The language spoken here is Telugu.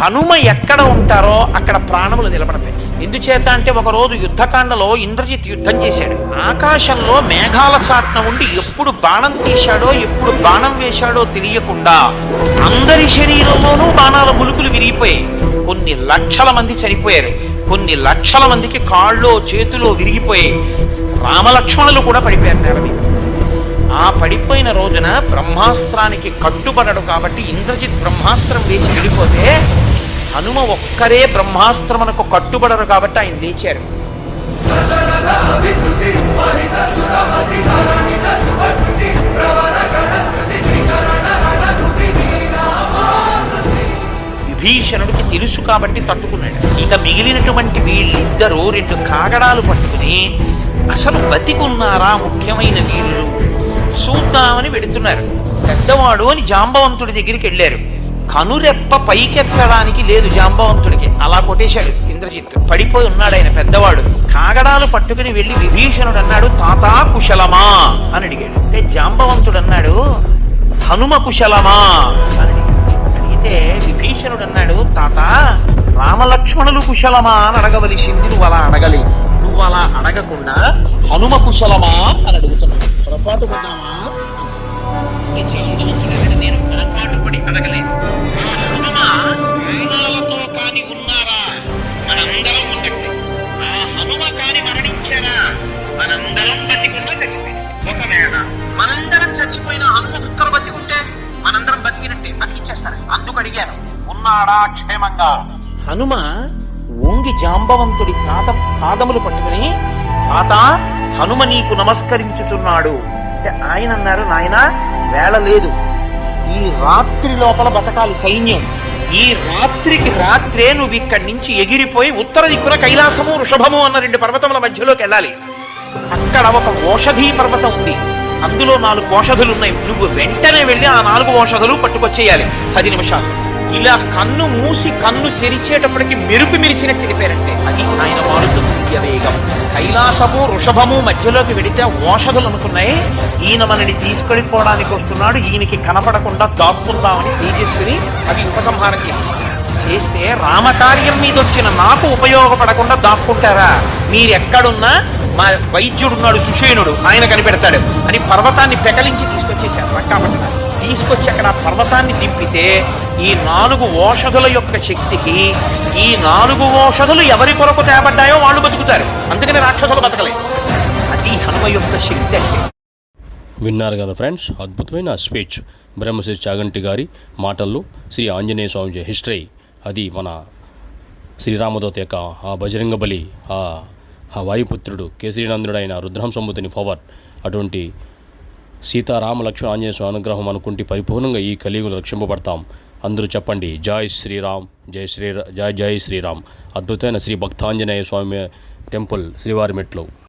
హనుమ ఎక్కడ ఉంటారో అక్కడ ప్రాణములు నిలబడతాయి. ఎందుచేత అంటే ఒకరోజు యుద్ధకాండలో ఇంద్రజిత్ యుద్ధం చేశాడు. ఆకాశంలో మేఘాల చాట్న ఉండి ఎప్పుడు బాణం తీశాడో ఎప్పుడు బాణం వేశాడో తెలియకుండా అందరి శరీరంలోనూ బాణాల ములుకులు విరిగిపోయాయి. కొన్ని లక్షల మంది చనిపోయారు. కొన్ని లక్షల మందికి కాళ్ళు చేతులు విరిగిపోయాయి. రామలక్ష్మణులు కూడా పడిపోయారు నేల మీద. ఆ పడిపోయిన రోజున బ్రహ్మాస్త్రానికి కట్టుబడడు కాబట్టి ఇంద్రజిత్ బ్రహ్మాస్త్రం వేసి విడిపోతే హనుమ ఒక్కరే బ్రహ్మాస్త్రమునకు కట్టుబడరు కాబట్టి ఆయన లేచారు. విభీషణుడికి తెలుసు కాబట్టి తట్టుకున్నాడు. ఇక మిగిలినటువంటి వీళ్ళిద్దరూ రెండు కాగడాలు పట్టుకుని అసలు బతికున్నారా ముఖ్యమైన వీరులు చూద్దామని వెడుతున్నారు. పెద్దవాడు అని జాంబవంతుడి దగ్గరికి వెళ్ళారు. కనురెప్ప పైకెత్తడానికి లేదు జాంబవంతుడికి. అలా కొట్టేశాడు ఇంద్రజిత్. పడిపోయి ఉన్నాడు ఆయన పెద్దవాడు. కాగడాలు పట్టుకుని వెళ్ళి విభీషణుడు అన్నాడు తాతా కుశలమా? అని అడిగాడు. అంటే జాంబవంతుడు అన్నాడు హనుమ కుశలమా? అని అడిగితే విభీషణుడు అన్నాడు తాత రామలక్ష్మణులు కుశలమా? అని అడగవలసింది నువ్వు అలా అడగలేదు. నువ్వు అలా అడగకుండా హనుమ కుశలమా? అని అడుగుతున్నావు పొరపాటు పడ్డామా నేను పొరపాటు పడి ఉన్నాడా క్షేమంగా. హనుమ ఓంగి జాంబవంతుడి తాత పాదములు పట్టుకుని తాత హనుమ నీకు నమస్కరించుతున్నాడు అంటే ఆయన అన్నారు నాయన వేళ లేదు. ఈ రాత్రి లోపల బతకాలి సైన్యం. ఈ రాత్రికి రాత్రే నువ్వు ఇక్కడి నుంచి ఎగిరిపోయి ఉత్తర దిక్కున కైలాసము వృషభము అన్న రెండు పర్వతముల మధ్యలోకి వెళ్ళాలి. అక్కడ ఒక ఓషధీ పర్వతం ఉంది. అందులో నాలుగు ఓషధులు ఉన్నాయి నువ్వు వెంటనే వెళ్ళి ఆ నాలుగు ఓషధులు పట్టుకొచ్చేయాలి. పది నిమిషాలు. ఇలా కన్ను మూసి కన్ను తెరిచేటప్పటికి మెరుపు మెరిసినట్టు తెలిపారంటే అది ఆయన మారుతుంది వేగం కైలాసము వృషభము మధ్యలోకి వెడితే ఓషధులు అనుకున్నాయి. ఈయన మనని తీసుకెళ్ళిపోవడానికి వస్తున్నాడు. ఈయనకి కనపడకుండా దాక్కుందామని తేజస్విని అవి ఉపసంహారం చేసేసింది చేస్తే రామకార్యం మీద వచ్చిన నాకు ఉపయోగపడకుండా దాక్కుంటారా? మీరు ఎక్కడున్నా మా వైద్యుడున్నాడు సుషేణుడు ఆయన కనిపెడతాడు అని పర్వతాన్ని పెకలించి తీసుకొచ్చేసారు లంకాపట్టణాన్ని తీసుకొచ్చి అక్కడ పర్వతాన్ని దింపితే ఈ నాలుగు ఓషధుల యొక్క శక్తికి ఈ నాలుగు ఓషధులు ఎవరి కొరకు తేబడ్డాయో వాళ్ళు బతుకుతారు. అందుకని రాక్షసులు బతకలేదు. అది హనుమ యొక్క శక్తి అంటే. విన్నారు కదా ఫ్రెండ్స్? అద్భుతమైన స్పీచ్. బ్రహ్మశ్రీ చాగంటి గారి మాటల్లో శ్రీ ఆంజనేయ స్వామి హిస్టరీ. అది మన శ్రీరామదోత యొక్క ఆ బజరంగ బలి ఆ వాయుపుత్రుడు కేసరీనందుడైన అయిన రుద్రహంసంబుతుని అటువంటి సీతారామ లక్ష్మణ ఆంజనేయ స్వామి అనుగ్రహం అనుకుంటే పరిపూర్ణంగా ఈ కలియుగంలో రక్షింపబడతాం. అందరూ చెప్పండి జై శ్రీరామ్ జై శ్రీ జై జై శ్రీరామ్. అద్భుతమైన శ్రీ భక్తాంజనేయ స్వామి టెంపుల్ శ్రీవారి మెట్లు.